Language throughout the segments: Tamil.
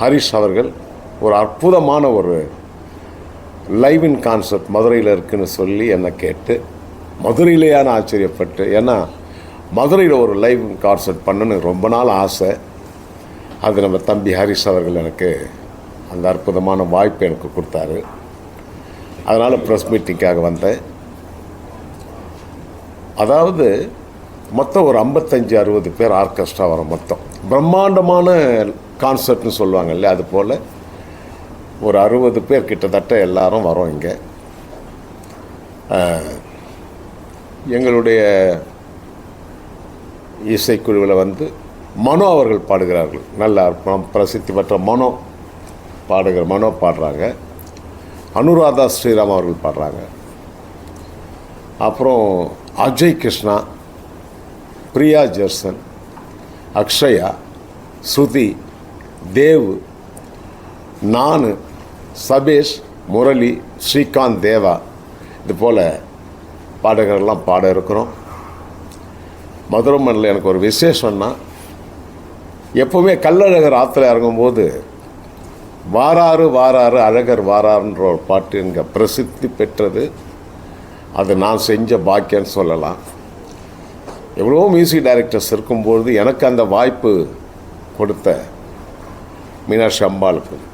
ஹரிஷ் அவர்கள் ஒரு அற்புதமான ஒரு லைவின் கான்செப்ட் மதுரையில் இருக்குன்னு சொல்லி என்னை கேட்டு மதுரையிலேயான ஆச்சரியப்பட்டு ஏன்னா மதுரையில் ஒரு லைவ் கான்செர்ட் பண்ணணும்னு ரொம்ப நாள் ஆசை. அது நம்ம தம்பி ஹரிஷ் அவர்கள் எனக்கு அந்த அற்புதமான வாய்ப்பு எனக்கு கொடுத்தாரு. அதனால் ப்ரெஸ் மீட்டிங்காக வந்தேன். அதாவது மொத்தம் ஒரு ஐம்பத்தஞ்சு அறுபது பேர் ஆர்கெஸ்ட்ரா வரும் மொத்தம். பிரம்மாண்டமான கான்சர்ட்னு சொல்லுவாங்க இல்லையா அது போல் ஒரு அறுபது பேர் கிட்டத்தட்ட எல்லாரும் வரோம் இங்கே. எங்களுடைய இசைக்குழுவில் வந்து மனோ அவர்கள் பாடுகிறார்கள். நல்ல பிரசித்தி பெற்ற மனோ பாடுகிற மனோ பாடுறாங்க. அனுராதா ஸ்ரீராம் அவர்கள் பாடுறாங்க. அப்புறம் அஜய் கிருஷ்ணா பிரியா ஜெர்சன் அக்ஷயா ஸ்ருதி தேவ் நான் சபேஷ் முரளி ஸ்ரீகாந்த் தேவா. இது போல் பாடகர்கள்லாம் பாட இருக்கிறோம். மதுரை மண்ணில் எனக்கு ஒரு விசேஷம்னா எப்போவுமே கல்லழகர் ஆற்றுல இறங்கும்போது வாராறு வாராறு அழகர் வாராருன்ற ஒரு பாட்டு இங்கே பிரசித்தி பெற்றது. அது நான் செஞ்ச பாக்கியன்னு சொல்லலாம். எவ்வளோ மியூசிக் டைரக்டர்ஸ் இருக்கும்பொழுது எனக்கு அந்த வாய்ப்பு கொடுத்த மீனாட்சி அம்பாளுக்கும்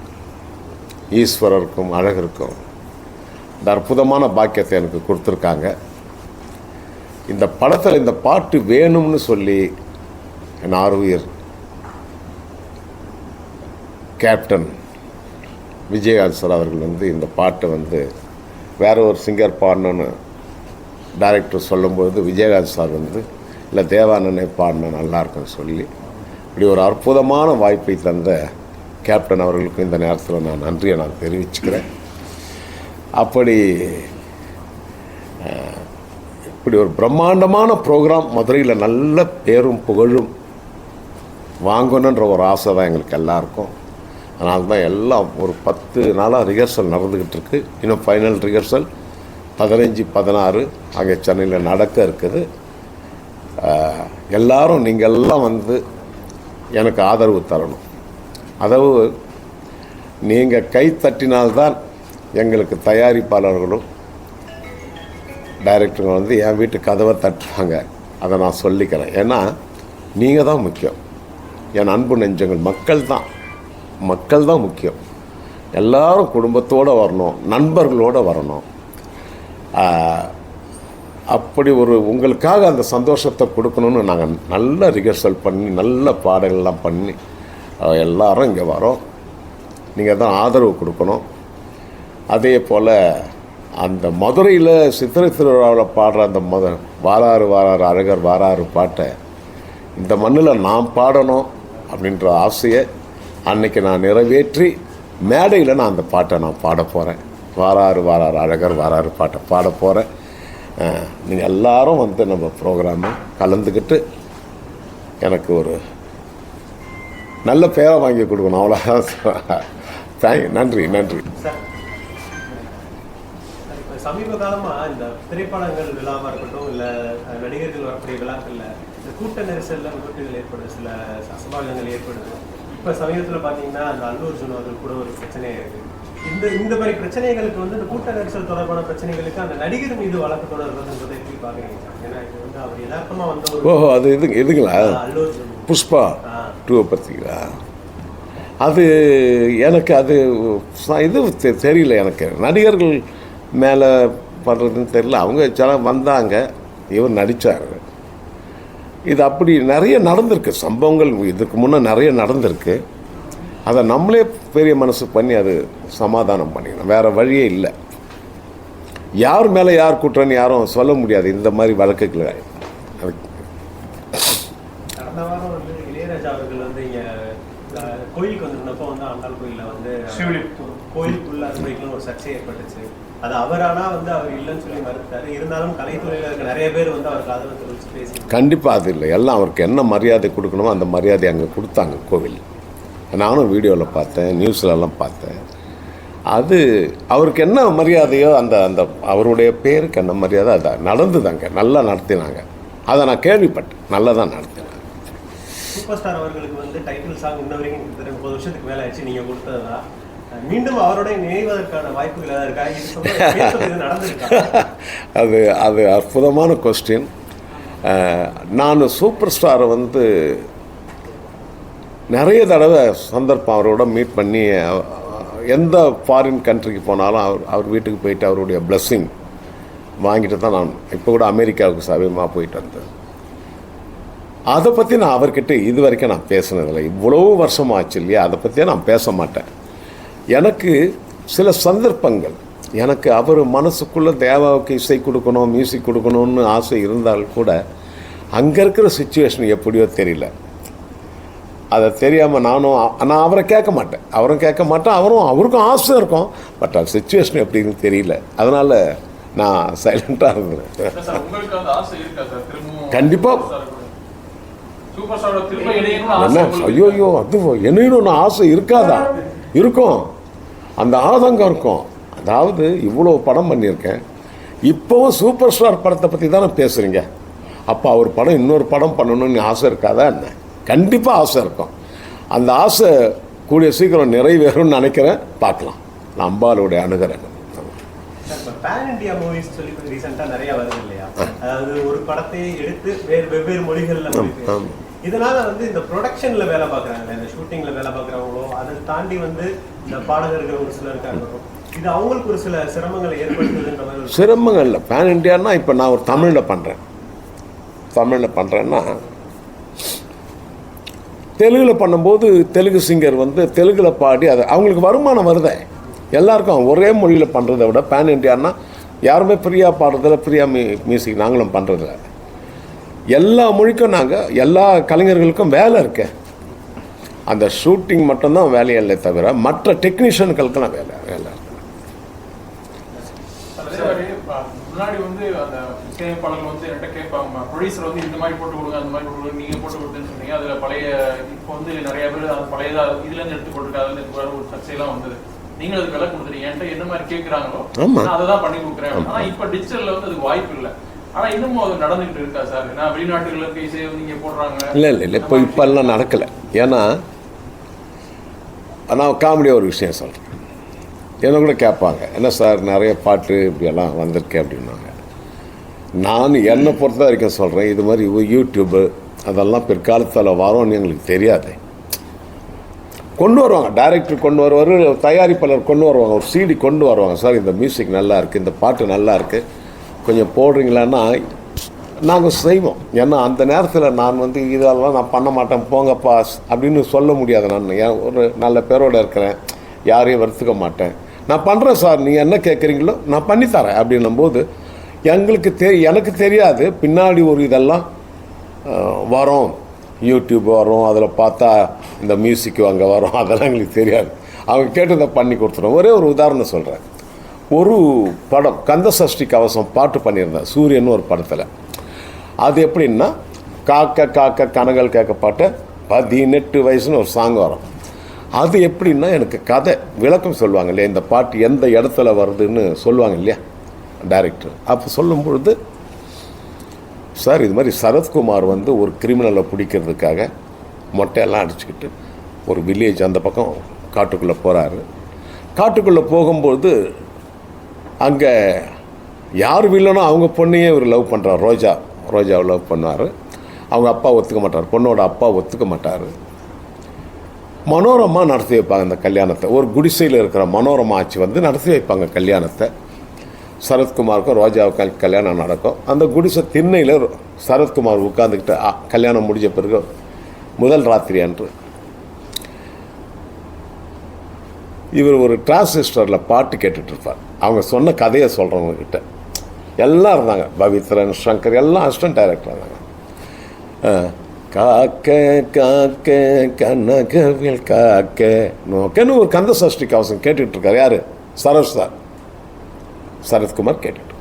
ஈஸ்வரருக்கும் அழகருக்கும் இந்த அற்புதமான பாக்கியத்தை எனக்கு கொடுத்துருக்காங்க. இந்த படத்தில் இந்த பாட்டு வேணும்னு சொல்லி என் ஆர்வியர் கேப்டன் விஜயகாந்த் சார் அவர்கள் வந்து இந்த பாட்டை வந்து வேற ஒரு சிங்கர் பாடணும்னு டைரக்டர் சொல்லும்போது விஜயகாந்த் சார் வந்து இல்லை தேவானனை பாடின நல்லாயிருக்குன்னு சொல்லி இப்படி ஒரு அற்புதமான வாய்ப்பை தந்த கேப்டன் அவர்களுக்கு இந்த நேரத்தில் நான் நன்றியை நான் தெரிவிச்சுக்கிறேன். அப்படி இப்படி ஒரு பிரம்மாண்டமான ப்ரோக்ராம் மதுரையில் நல்ல பேரும் புகழும் வாங்கணுன்ற ஒரு ஆசை தான் எங்களுக்கு எல்லாருக்கும். அதனால தான் எல்லாம் ஒரு பத்து நாளாக ரிஹர்சல் நடந்துக்கிட்டு இருக்கு. இன்னும் ஃபைனல் ரிஹர்சல் பதினஞ்சு பதினாறு அங்கே சென்னையில் நடக்க இருக்குது. எல்லாரும் நீங்கள் எல்லாம் வந்து எனக்கு ஆதரவு தரணும். அதாவது நீங்கள் கை தட்டினால்தான் எங்களுக்கு தயாரிப்பாளர்களும் டைரக்டருங்க வந்து என் வீட்டு கதவை தட்டுவாங்க. அதை நான் சொல்லிக்கிறேன். ஏன்னா நீங்கள் தான் முக்கியம். என் அன்பு நெஞ்சங்கள் மக்கள் தான். மக்கள் தான் முக்கியம். எல்லாரும் குடும்பத்தோடு வரணும் நண்பர்களோடு வரணும். அப்படி ஒரு உங்களுக்காக அந்த சந்தோஷத்தை கொடுக்கணும்னு நாங்கள் நல்ல ரிஹர்சல் பண்ணி நல்ல பாடல்கள்லாம் பண்ணி எல்லாரும் இங்கே வரோம். நீங்கள் தான் ஆதரவு கொடுக்கணும். அதே போல் அந்த மதுரையில் சித்திரை திருவிழாவில் பாடுற அந்த மத வாராறு வாராறு அழகர் வாராறு பாட்டை இந்த மண்ணில் நான் பாடணும் அப்படின்ற ஆசையை அன்னைக்கு நான் நிறைவேற்றி மேடையில் நான் அந்த பாட்டை நான் பாட போகிறேன் வாராறு வாராறு அழகர் வாராறு பாட்டை பாட போகிறேன் நீங்கள் எல்லாரும் வந்து நம்ம ப்ரோக்ராமை கலந்துக்கிட்டு எனக்கு ஒரு நல்ல பேரை வாங்கி கொடுக்கணும் அவ்வளோதான் தேங்க் நன்றி நன்றி. சார் இப்ப சமீப காலமா இந்த திரைப்படங்கள் விழாவா இருக்கட்டும் இல்ல நடிகர்கள் வரக்கூடிய விழாக்கள்ல இந்த கூட்ட நெரிசல்ல விபத்துகள் ஏற்படுது சில அசம்பாவிதங்கள் ஏற்படுது. இப்ப சமீபத்துல பாத்தீங்கன்னா அந்த அல்லு அர்ஜுன் அவர்கள் கூட ஒரு பிரச்சனையே இருக்கு. இந்த இந்த மாதிரி பிரச்சனைகளுக்கு வந்து இந்த கூட்ட நெரிசல் தொடர்பான பிரச்சனைகளுக்கு அந்த நடிகர் மீது வழக்கு தொடர்புன்றதை எப்படி பாக்குறீங்க சார்? ஏன்னா இது வந்து அவர் யதார்த்தமா வந்த ஓஹோ அது அல்லு அர்ஜுன் புஷ்பா. டூவை பார்த்தீங்களா அது எனக்கு அது இது தெ- தெரியல எனக்கு. நடிகர்கள் மேலே பண்ணுறதுன்னு தெரியல. அவங்க சில வந்தாங்க. இவர் நடித்தார் இது அப்படி நிறைய நடந்திருக்கு. சம்பவங்கள் இதுக்கு முன்னே நிறைய நடந்திருக்கு. அதை நம்மளே பெரிய மனசு பண்ணி அது சமாதானம் பண்ணிக்கணும். வேறு வழியே இல்லை. யார் மேலே யார் குற்றன்னு யாரும் சொல்ல முடியாது. இந்த மாதிரி வழக்குகளை அது கடந்த வாரம் வந்து வந்து இங்க கோயிலுக்கு வந்திருந்தப்போ வந்து ஆண்டாள் கோயில்ல வந்து. கோயிலுக்குள்ள அனுமதிக்கணும் ஒரு சர்ச்சை ஏற்பட்டுச்சு. அது அவரானா வந்து அவர் இல்லைன்னு சொல்லி மறுத்தாரு இருந்தாலும் கலைத்துறையில இருக்க நிறைய பேர் வந்து அவருக்கு ஆதரவு பேசி கண்டிப்பாக அது இல்லை. எல்லாம் அவருக்கு என்ன மரியாதை கொடுக்கணுமோ அந்த மரியாதை அங்கே கொடுத்தாங்க கோவில். நானும் வீடியோவில் பார்த்தேன் நியூஸ்லலாம் பார்த்தேன். அது அவருக்கு என்ன மரியாதையோ அந்த அந்த அவருடைய பேருக்கு என்ன மரியாதை அது நடந்தது அங்கே நல்லா நடத்தினாங்க. அதை நான் கேள்விப்பட்டேன். நல்லா தான் நடத்தினாங்க சூப்பர் ஸ்டார் அவர்களுக்கு வந்து டைட்டில் சாங் இன்ன வரைக்கும் கிட்டத்தட்ட முப்பது வருஷத்துக்கு மேலே ஆச்சு நீங்கள் கொடுத்ததுதான் மீண்டும் அவரோட நினைவதற்கான வாய்ப்புகள் ஏதாவது இருக்கா? இது நடந்திருக்கா? அது அது அற்புதமான கொஸ்டின் நான் சூப்பர் ஸ்டாரை வந்து நிறைய தடவை சந்தர்ப்பம் அவரோட மீட் பண்ணி எந்த ஃபாரின் கண்ட்ரிக்கு போனாலும் அவர் அவர் வீட்டுக்கு போயிட்டு அவருடைய பிளஸ்ஸிங் வாங்கிட்டு தான் நான் இப்போ கூட அமெரிக்காவுக்கு சமீபமாக போயிட்டு வந்தேன். அதை பற்றி நான் அவர்கிட்ட இது வரைக்கும் நான் பேசினதில்லை. இவ்வளோ வருஷம் ஆச்சு இல்லையா? அதை பற்றியே நான் பேச மாட்டேன். எனக்கு சில சந்தர்ப்பங்கள். எனக்கு அவர் மனசுக்குள்ளே தேவாவுக்கு இசை கொடுக்கணும் மியூசிக் கொடுக்கணும்னு ஆசை இருந்தால் கூட அங்கே இருக்கிற சுச்சுவேஷன் எப்படியோ தெரியல. அதை தெரியாமல் நானும் நான் அவரை கேட்க மாட்டேன். அவரும் கேட்க மாட்டேன். அவரும் அவருக்கும் ஆசை இருக்கும். பட் அது சுச்சுவேஷன் எப்படின்னு தெரியல. அதனால் நான் சைலண்ட்டாக இருந்தேன். இல்ல என்ன? ஐயோ ஐயோ அது என்னன்னு ஆசை இருக்காதா? இருக்கும். அந்த ஆதங்கம் இருக்கும். அதாவது இவ்வளோ படம் பண்ணியிருக்கேன். இப்போவும் சூப்பர் ஸ்டார் படத்தை பற்றி தானே பேசுகிறீங்க அப்போ அவர் படம் இன்னொரு படம் பண்ணணும்னு ஆசை இருக்காதா என்ன? கண்டிப்பாக ஆசை இருக்கும். அந்த ஆசை கூடிய சீக்கிரம் நிறைவேறும்னு நினைக்கிறேன். பார்க்கலாம். நான் அம்பாளுடைய அணுகிறேன் சார் இப்போ பேன் இந்தியா மூவிஸ் சொல்லி ரீசெண்டாக நிறைய வருது இல்லையா? அதாவது ஒரு படத்தை எடுத்து வேறு வெவ்வேறு மொழிகள்ல. இதனால வந்து இந்த ப்ரொடக்ஷன்ல வேலை பார்க்குறாங்க. இந்த ஷூட்டிங்ல வேலை பார்க்குறவங்களோ அதை தாண்டி வந்து இந்த பாடகர்கள் ஒரு சிலர் இருக்காங்க. இது அவங்களுக்கு ஒரு சில சிரமங்களை ஏற்படுத்துதுன்ற மாதிரி சிரமங்கள் இல்லை. பேன் இண்டியான்னா இப்போ நான் ஒரு தமிழில் பண்ணுறேன் தமிழில் பண்ணுறேன்னா தெலுங்கில் பண்ணும்போது தெலுங்கு சிங்கர் வந்து தெலுங்கில் பாடி அது அவங்களுக்கு வருமானம் வருதே. எல்லாருக்கும் ஒரே மொழியில் பண்ணுறதை விட பேன் இண்டியான்னா யாருமே ஃப்ரீயாக பாடுறதில்ல ஃப்ரீயாக மியூசிக் நாங்களும் பண்ணுறதில்ல எல்லா மொழிக்கும் நாங்கள் எல்லா கலைஞர்களுக்கும் வேலை இருக்கு. அந்த ஷூட்டிங் மட்டும்தான் வேலையே இல்லை தவிர மற்ற டெக்னீஷியன்களுக்கெல்லாம் வேலை வேலை முன்னாடி வந்து அந்த இசையமைப்பாளர்கள் வந்து என்கிட்ட கேட்பாங்க ப்ரொடியூசர் வந்து இந்த மாதிரி போட்டு கொடுங்க அந்த மாதிரி போட்டு கொடுங்க நீங்க போட்டு கொடுத்தேன்னு சொன்னீங்க. அதுல பழைய இப்போ வந்து நிறைய பேர் அது பழையதா இதுல இருந்து எடுத்து போட்டுருக்கு அதுல இருந்து வேற ஒரு சர்ச்சையெல்லாம் வந்தது. நீங்களும் அதுக்கு விலை கொடுத்துறீங்க என்கிட்ட என்ன மாதிரி கேட்குறாங்களோ. நான் அதை தான் பண்ணி கொடுக்குறேன். ஆனா இப்போ டிஜிட்டல்ல வந்து அதுக்கு வாய்ப்பு இல்லை. ஆனா அது இருக்கா சார்? ஏன்னா போடுறாங்க. இல்லை இல்லை இல்லை. இப்போ இப்போல்லாம் நடக்கலை. ஏன்னா நான் காமெடியாக ஒரு விஷயம் சொல்கிறேன் என்ன கூட கேட்பாங்க. என்ன சார் நிறைய பாட்டு இப்படியெல்லாம் வந்திருக்கேன் அப்படின்னாங்க. நான் என்னை பொறுத்த வரைக்கும் சொல்கிறேன் இது மாதிரி யூடியூப்பு அதெல்லாம் பிற்காலத்தில் வரோன்னு எங்களுக்கு தெரியாது. கொண்டு வருவாங்க. டைரக்டர் கொண்டு வருவார் தயாரிப்பாளர் கொண்டு வருவாங்க. ஒரு சீடி கொண்டு வருவாங்க. சார் இந்த மியூசிக் நல்லா இருக்குது இந்த பாட்டு நல்லா இருக்குது கொஞ்சம் போடுறீங்களான்னா நாங்கள் செய்வோம். ஏன்னா அந்த நேரத்தில் நான் வந்து இதெல்லாம் நான் பண்ண மாட்டேன் போங்கப்பா அப்படின்னு சொல்ல முடியாது நான். ஏன் ஒரு நல்ல பேரோடு இருக்கிறேன் யாரையும் வருத்துக்க மாட்டேன். நான் பண்ணுறேன் சார் நீங்கள் என்ன கேட்குறீங்களோ நான் பண்ணித்தரேன் அப்படின்னும்போது எங்களுக்கு தெ எனக்கு தெரியாது பின்னாடி ஒரு இதெல்லாம் வரும். யூடியூப் வரும் அதில் பார்த்தா இந்த மியூசிக் அங்கே வரும் அதெல்லாம் எங்களுக்கு தெரியாது. அவங்க கேட்டதை பண்ணி கொடுத்துருவோம். ஒரே ஒரு உதாரணம் சொல்கிறேன் ஒரு படம் கந்த சஷ்டி கவசம் பாட்டு பண்ணியிருந்தேன் சூரியன் ஒரு படத்தில். அது எப்படின்னா காக்க காக்க கனகள் கேட்க பாட்டு பதினெட்டு வயசுன்னு ஒரு சாங் வரும். அது எப்படின்னா எனக்கு கதை விளக்கம் சொல்லுவாங்க இல்லையா இந்த பாட்டு எந்த இடத்துல வருதுன்னு சொல்லுவாங்க இல்லையா டைரக்டர் அப்போ சொல்லும் பொழுது சார் இது மாதிரி சரத்குமார் வந்து ஒரு கிரிமினலை பிடிக்கிறதுக்காக மொட்டையெல்லாம் அடிச்சுக்கிட்டு ஒரு வில்லேஜ் அந்த பக்கம் காட்டுக்குள்ளே போகிறாரு காட்டுக்குள்ளே போகும்போது அங்கே யார் வில்லனோ அவங்க பொண்ணையே இவர் லவ் பண்ணுறார் ரோஜா ரோஜாவை லவ் பண்ணார் அவங்க அப்பா ஒத்துக்க மாட்டார். பொண்ணோட அப்பா ஒத்துக்க மாட்டார். மனோரமா நடத்தி வைப்பாங்க அந்த கல்யாணத்தை. ஒரு குடிசையில் இருக்கிற மனோரமா ஆட்சி வந்து நடத்தி வைப்பாங்க கல்யாணத்தை. சரத்குமாருக்கும் ரோஜாவுக்கும் கல்யாணம் நடக்கும். அந்த குடிசை திண்ணையில் சரத்குமார் உட்காந்துக்கிட்டு கல்யாணம் முடிஞ்ச பிறகு முதல் ராத்திரி அன்று இவர் ஒரு டிரான்சிஸ்டரில் பாட்டு கேட்டுட்ருப்பார். அவங்க சொன்ன கதையை சொல்கிறவங்கக்கிட்ட எல்லாம் இருந்தாங்க. பவித்ரன் சங்கர் எல்லாம் அசிஸ்டன்ட் டைரக்டர் இருந்தாங்க. காக்க காக்க கனகவில் காக்க. நோக்கன்னு ஒரு கந்த சஷ்டி கவசம் கேட்டுட்ருக்கார். யார்? சரஸ் சார். சரத்குமார் கேட்டுட்டு.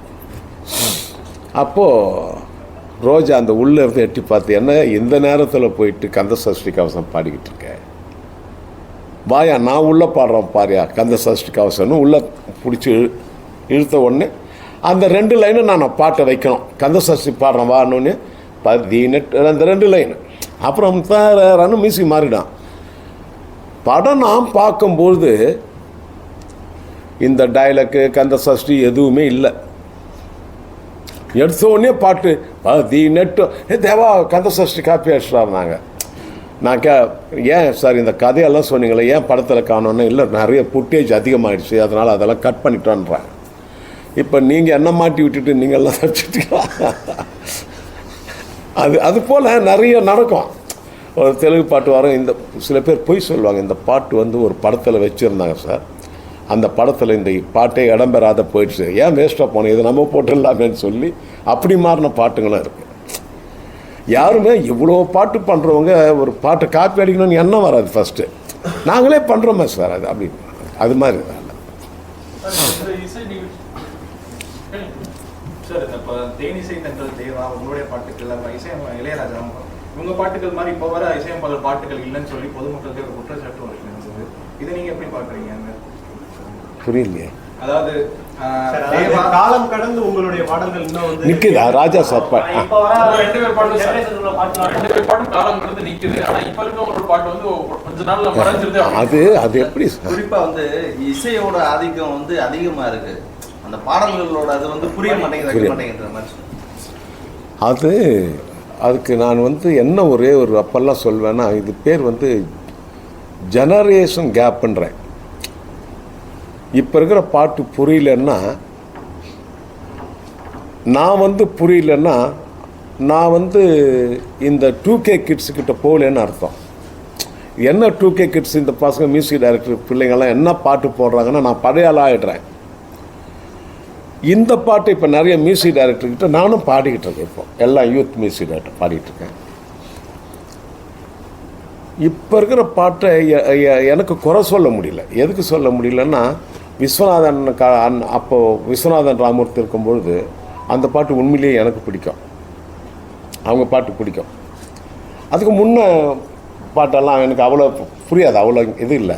அப்போது ரோஜா அந்த உள்ளே இருந்து எட்டி பார்த்து என்ன இந்த நேரத்தில் போயிட்டு கந்த சஷ்டி கவசம் பாடிக்கிட்டு இருக்கேன் வாயா நான் உள்ளே பாடுறேன் பாரியா கந்த சஷ்டி கவசம்னு உள்ளே பிடிச்சி இழுத்த உடனே அந்த ரெண்டு லைனு நான் பாட்டை வைக்கணும். கந்த சஷ்டி பாடுறேன் வான்னு பதினெட்டு அந்த ரெண்டு லைனு அப்புறம் தரன்னு மியூசிக் மாறிடான் படம் நாம் பார்க்கும்பொழுது இந்த டைலக்கு கந்த சஷ்டி எதுவுமே இல்லை. எடுத்த உடனே பாட்டு பதினெட்டு ஏ தேவா கந்த சஷ்டி காப்பி அடிச்சிட்டாருனாங்க நான் கே ஏன் சார் இந்த கதையெல்லாம் சொன்னீங்களே? ஏன் படத்தில் காணோன்னு? இல்லை நிறைய புட்டேஜ் அதிகமாகிடுச்சு அதனால் அதெல்லாம் கட் பண்ணிட்டோன்றாங்க இப்போ நீங்கள் என்ன மாட்டி விட்டுட்டு நீங்கள்லாம் தச்சுட்டீங்களா அது அது போல் நிறைய நடக்கும். ஒரு தெலுங்கு பாட்டு வரும். இந்த சில பேர் பொய் சொல்லுவாங்க. இந்த பாட்டு வந்து ஒரு படத்தில் வச்சுருந்தாங்க சார். அந்த படத்தில் இந்த பாட்டே இடம்பெறாத போயிடுச்சு. ஏன் வேஸ்ட்டாக போனோம் இது நம்ம போட்டுடலாமேன்னு சொல்லி அப்படி மாறின பாட்டுங்களும் இருக்குது யாருமே இவ்வளோ பாட்டு பண்ணுறவங்க ஒரு பாட்டை காப்பி அடிக்கணும்னு எண்ணம் வராது ஃபஸ்ட்டு நாங்களே பண்ணுறோமே சார் அது அப்படி அது மாதிரி உங்களுடைய பாட்டுகள் மாதிரி இப்போ வர இசையமைப்பாளர் பாட்டுகள் இல்லைன்னு சொல்லி பொதுமக்களுக்கு குற்றச்சாட்டு வருகிறது இதை நீங்க எப்படி பாக்குறீங்க புரியலையே. அதாவது காலம் கடந்து உங்களுடைய பாடல்கள் இன்னும் வந்து நிற்குதா ராஜா சார் பா ஆ. இப்போ வர ரெண்டு பேர் பாட்டும் சார். ரெண்டு பேர் பாட்டும் காலம் கடந்து நிக்குது. ஆனா இப்ப இருக்க ஒரு பாட்டு வந்து கொஞ்ச நாள்ல மறைஞ்சிருது அது அது எப்படி குறிப்பா வந்து இசையோட ஆதிக்கம் வந்து அதிகமா இருக்கு. அந்த பாடல்களோட அது வந்து புரிய மாட்டேங்குது மாட்டேங்குற மாதிரி அது அதுக்கு நான் வந்து என்ன ஒரே ஒரு அப்பெல்லாம் சொல்வேன்னா இது பேர் வந்து ஜெனரேஷன் கேப்புன்றேன் இப்போ இருக்கிற பாட்டு புரியலன்னா நான் வந்து புரியலன்னா நான் வந்து இந்த டூ கே கிட்ஸுக்கிட்ட போகலன்னு அர்த்தம். என்ன டூ கே கிட்ஸ் இந்த பசங்க மியூசிக் டைரக்டர் பிள்ளைங்கள்லாம் என்ன பாட்டு போடுறாங்கன்னா நான் பழைய ஆளா ஆயிடுறேன். இந்த பாட்டு இப்போ நிறைய மியூசிக் டைரக்டர்கிட்ட நானும் பாடிக்கிட்டு இருக்கேன் இப்போ. எல்லாம் யூத் மியூசிக் டைரக்டர் பாடிட்டுருக்கேன் இப்போ இருக்கிற பாட்டை எனக்கு குறை சொல்ல முடியல. எதுக்கு சொல்ல முடியலன்னா விஸ்வநாதன் கா அன் அப்போது விஸ்வநாதன் ராமூர்த்தி இருக்கும்பொழுது அந்த பாட்டு உண்மையிலேயே எனக்கு பிடிக்கும். அவங்க பாட்டு பிடிக்கும். அதுக்கு முன்ன பாட்டெல்லாம் எனக்கு அவ்வளோ புரியாது அவ்வளோ இது இல்லை.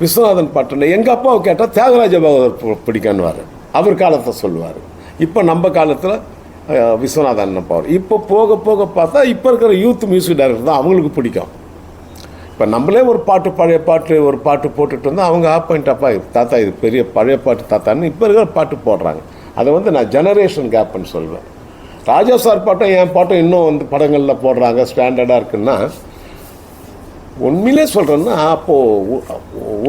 விஸ்வநாதன் பாட்டில் எங்கள் அப்பாவை கேட்டால் தியாகராஜ பகவதர் பு- பிடிக்கும்னுவார். அவர் காலத்தை சொல்லுவார். இப்போ நம்ம காலத்தில் விஸ்வநாதன் அப்பாவர் இப்போ போக போக பார்த்தா இப்போ இருக்கிற யூத் மியூசிக் டைரக்டர் தான் அவங்களுக்கு பிடிக்கும். இப்போ நம்மளே ஒரு பாட்டு பழைய பாட்டு ஒரு பாட்டு போட்டுட்டு இருந்தால் அவங்க ஆப் பாயிண்ட் அப்பா இது தாத்தா இது பெரிய பழைய பாட்டு தாத்தான்னு இப்போ இருக்கிற பாட்டு போடுறாங்க. அதை வந்து நான் ஜெனரேஷன் கேப்னு சொல்வேன். ராஜா சார் பாட்டும் என் பாட்டும் இன்னும் வந்து படங்களில் போடுறாங்க ஸ்டாண்டர்டாக இருக்குன்னா உண்மையிலே சொல்கிறேன்னா அப்போது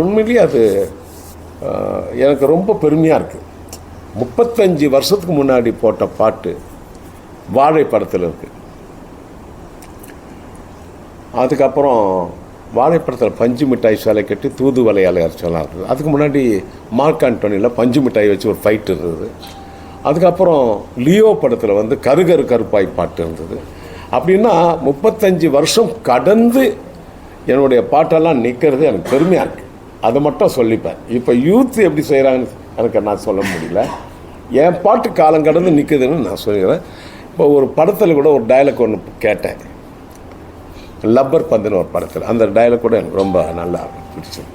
உண்மையிலேயே அது எனக்கு ரொம்ப பெருமையாக இருக்குது முப்பத்தஞ்சு வருஷத்துக்கு முன்னாடி போட்ட பாட்டு வாழை படத்தில் இருக்குது அதுக்கப்புறம் வாழைப்படத்தில் பஞ்சு மிட்டாய் சிலை கட்டி தூது வலையால் அரைச்சலாம் இருக்குது அதுக்கு முன்னாடி மார்க் ஆண்டோனியில் பஞ்சு மிட்டாய் வச்சு ஒரு ஃபைட் இருந்தது. அதுக்கப்புறம் லியோ படத்தில் வந்து கருகரு கருப்பாய் பாட்டு இருந்தது. அப்படின்னா முப்பத்தஞ்சு வருஷம் கடந்து என்னுடைய பாட்டெல்லாம் நிற்கிறது எனக்கு பெருமையாக இருக்குது அதை மட்டும் சொல்லிப்பேன். இப்போ யூத் எப்படி செய்கிறாங்கன்னு எனக்கு நான் சொல்ல முடியல. என் பாட்டு காலம் கடந்து நிற்குதுன்னு நான் சொல்லிக்கிறேன் இப்போ ஒரு படத்தில் கூட ஒரு டைலாக் ஒன்று கேட்டேன். லப்பர் பந்துன்னு ஒரு படத்தில். அந்த டயலாக் கூட எனக்கு ரொம்ப நல்லா பிடிச்சது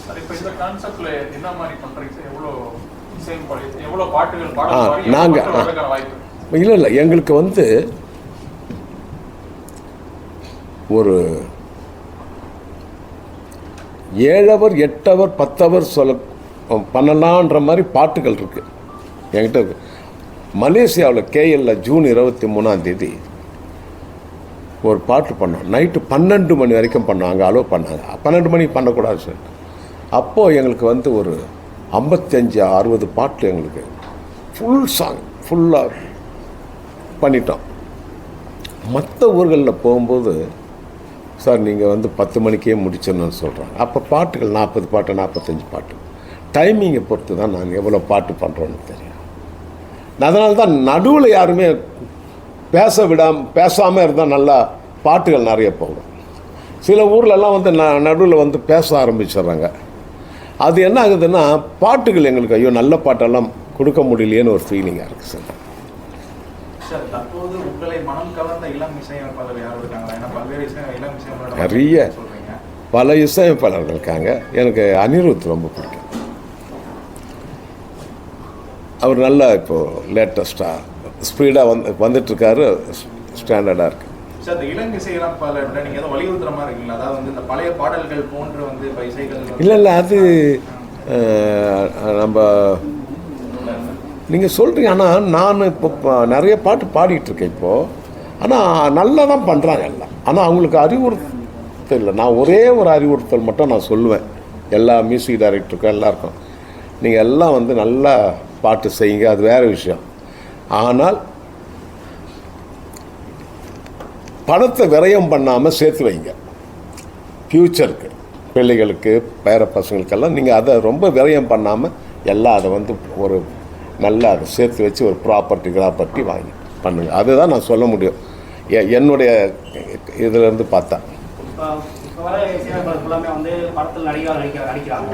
சார், இப்ப இந்த கான்செப்ட்ல என்ன மாதிரி பண்றீங்க? சார்? எவ்வளவு இசையமைப்பாளர், எவ்வளவு பாட்டுகள் ஆ, பாடல் பாடி நாங்க, மக்கள் ஆ. வர்றதுக்கான வாய்ப்பு? இல்லை இல்லை எங்களுக்கு வந்து ஒரு ஏழவர் எட்டவர் பத்தவர் சொல்ல பண்ணலான்ற மாதிரி பாட்டுகள் இருக்கு. என்கிட்ட இருக்கு. மலேசியாவில் கேஎல்ல ஜூன் இருபத்தி மூணாம் தேதி ஒரு பாட்டு பண்ணோம். நைட்டு பன்னெண்டு மணி வரைக்கும் பண்ணோம். அங்கே அலோவ் பண்ணாங்க பன்னெண்டு மணிக்கு பண்ணக்கூடாது சார் அப்போது எங்களுக்கு வந்து ஒரு ஐம்பத்தஞ்சு அறுபது பாட்டு எங்களுக்கு ஃபுல் சாங் ஃபுல்லாக பண்ணிட்டோம். மற்ற ஊர்களில் போகும்போது சார் நீங்கள் வந்து பத்து மணிக்கே முடிச்சிடணும்னு சொல்கிறாங்க அப்போ பாட்டுகள் நாற்பது பாட்டு நாற்பத்தஞ்சு பாட்டு. டைமிங்கை பொறுத்து தான் நாங்கள் எவ்வளோ பாட்டு பண்ணுறோன்னு தெரியும். அதனால தான் நடுவில் யாருமே பேச விடாம பேசாமல் இருந்தால் நல்லா பாட்டுகள் நிறைய போகும். சில ஊர்லெல்லாம் வந்து ந நடுவில் வந்து பேச ஆரம்பிச்சிடுறாங்க. அது என்ன ஆகுதுன்னா பாட்டுகள் எங்களுக்கு ஐயோ நல்ல பாட்டெல்லாம் கொடுக்க முடியலையேன்னு ஒரு ஃபீலிங்காக இருக்குது சார். நிறைய. பல இசையமைப்பாளர்கள் இருக்காங்க. எனக்கு அனிருத் ரொம்ப பிடிக்கும். அவர் நல்லா இப்போது லேட்டஸ்ட்டாக ஸ்பீடாக வந்து வந்துட்டுருக்காரு ஸ்டாண்டர்டாக இருக்கு. சார் இந்த இளம் இசையெல்லாம் பல நீங்க ஏதோ வலியுறுத்துற மாதிரி இருக்கீங்களா? அதாவது வந்து இந்த பழைய பாடல்கள் போன்று வந்து இப்ப இசைகள் வந்து- இல்லை இல்லை அது நம்ம நீங்கள் சொல்கிறீங்க ஆனால் நான் இப்போ நிறைய பாட்டு பாடிட்டு இருக்கேன் இப்போது ஆனால் நல்லா தான் பண்ணுறாங்க எல்லாம். ஆனால் அவங்களுக்கு அறிவுறுத்தல் இல்லை. நான் ஒரே ஒரு அறிவுறுத்தல் மட்டும் நான் சொல்லுவேன். எல்லா மியூசிக் டைரக்டருக்கும் எல்லாருக்கும். நீங்கள் எல்லாம் வந்து நல்லா பாட்டு செய்யுங்க அது வேறு விஷயம். ஆனால் பணத்தை விரயம் பண்ணாமல் சேர்த்து வைங்க. ஃப்யூச்சருக்கு பிள்ளைகளுக்கு பேர பசங்களுக்கெல்லாம் நீங்கள் அதை ரொம்ப விரயம் பண்ணாமல் எல்லாம் அதை வந்து ஒரு நல்லா அதை சேர்த்து வச்சு ஒரு ப்ராப்பர்ட்டி கிராப்பர்ட்டி வாங்கி பண்ணுங்க. அதுதான் நான் சொல்ல முடியும். என்னுடைய இதிலேருந்து பார்த்தா. படத்தில் நடிக்கிறாங்க.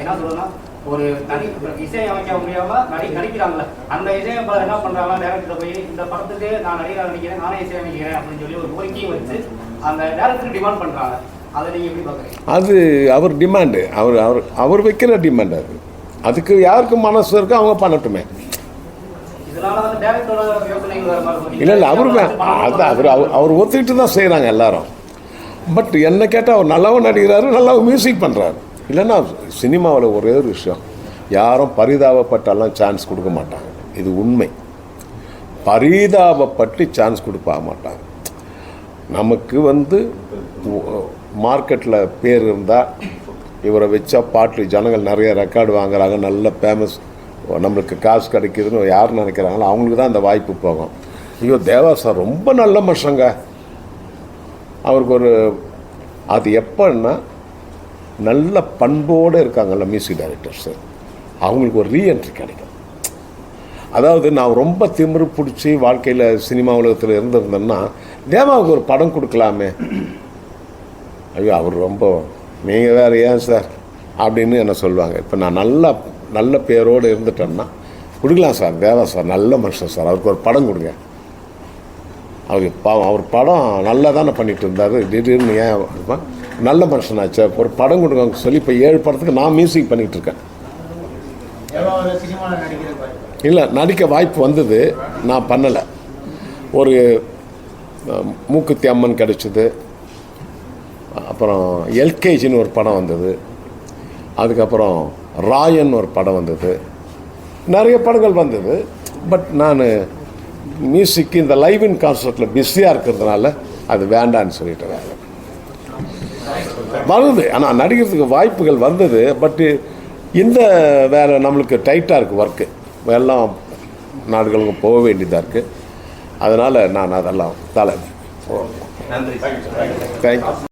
என்ன சொல்லுன்னா ஒரு நடி இசை அமைக்க முடியாம நடி நடிக்கிறாங்கல்ல. அந்த இசையமைப்பாளர் என்ன பண்றாங்க டேரக்டர் போய் இந்த படத்துக்கு நான் நடிகராக நடிக்கிறேன் நானே இசையமைக்கிறேன் அப்படின்னு சொல்லி ஒரு கோரிக்கையும் வச்சு அந்த டேரக்டர் டிமாண்ட் பண்றாங்க. அதை எப்படி அவர் டிமாண்டு அவர் அவர் அவர் வைக்கிற டிமாண்ட் அது. அதுக்கு யாருக்கு மனசு இருக்கோ அவங்க பண்ணட்டுமே. இல்லை இல்லை அவர் வே- அது அவர் அவர் அவர் ஒத்துக்கிட்டு தான் செய்கிறாங்க எல்லாரும். பட் என்ன கேட்டால் அவர் நல்லாவும் நடிக்கிறாரு நல்லாவும் மியூசிக் பண்ணுறாரு இல்லைன்னா சினிமாவில் ஒரே ஒரு விஷயம். யாரும் பரிதாபப்பட்டாலாம் சான்ஸ் கொடுக்க மாட்டாங்க. இது உண்மை. பரிதாபப்பட்டு சான்ஸ் கொடுக்க மாட்டாங்க. நமக்கு வந்து மார்க்கெட்டில் பேர் இருந்தால் இவரை வச்சா பாட்டு ஜனங்கள் நிறைய ரெக்கார்டு வாங்குறாங்க நல்ல ஃபேமஸ் நம்மளுக்கு காசு கிடைக்குதுன்னு யார் நினைக்கிறாங்களோ அவங்களுக்கு தான் அந்த வாய்ப்பு போகும். ஐயோ தேவா சார் ரொம்ப நல்ல மனுஷங்க. அவருக்கு ஒரு அது எப்போன்னா நல்ல பண்போடு இருக்காங்கல்ல மியூசிக் டைரக்டர்ஸு அவங்களுக்கு ஒரு ரீஎன்ட்ரி கிடைக்கும். அதாவது நான் ரொம்ப திமிரு பிடிச்சி வாழ்க்கையில் சினிமா உலகத்தில் இருந்திருந்தேன்னா தேவாவுக்கு ஒரு படம் கொடுக்கலாமே. ஐயோ அவர் ரொம்ப நீங்கள் வேறு ஏன் சார்? அப்படின்னு என்ன சொல்லுவாங்க. இப்போ நான் நல்ல நல்ல பேரோடு இருந்துட்டேன்னா கொடுக்கலாம் சார் தேவா சார் நல்ல மனுஷன் சார் அவருக்கு ஒரு படம் கொடுங்க. அவர் பாவம் அவர் படம் நல்லா தானே பண்ணிகிட்டு இருந்தார். திடீர்னு ஏன் இருப்பான்? நல்ல மனுஷனாச்சே. ஒரு படம் கொடுங்க சொல்லி இப்போ ஏழு படத்துக்கு நான் மியூசிக் பண்ணிகிட்டு இருக்கேன். இல்லை நடிக்க வாய்ப்பு வந்தது நான் பண்ணலை. ஒரு மூக்குத்தி அம்மன் கிடச்சிது. அப்புறம் எல்கேஜின்னு ஒரு படம் வந்தது. அதுக்கப்புறம் ராயன் ஒரு படம் வந்தது. நிறைய படங்கள் வந்தது. பட் நான் மியூசிக்கு இந்த லைவ் இன் கான்சர்ட்டில் பிஸியாக இருக்கிறதுனால அது வேண்டான்னு சொல்லிட்டு வேறு வருது. ஆனால் நடிக்கிறதுக்கு வாய்ப்புகள் வந்தது பட்டு இந்த வேறு நம்மளுக்கு டைட்டாக இருக்குது ஒர்க்கு எல்லாம் நாடுகளுக்கு போக வேண்டியதாக இருக்குது அதனால் நான் அதெல்லாம் தலை நன்றி. தேங்க்யூ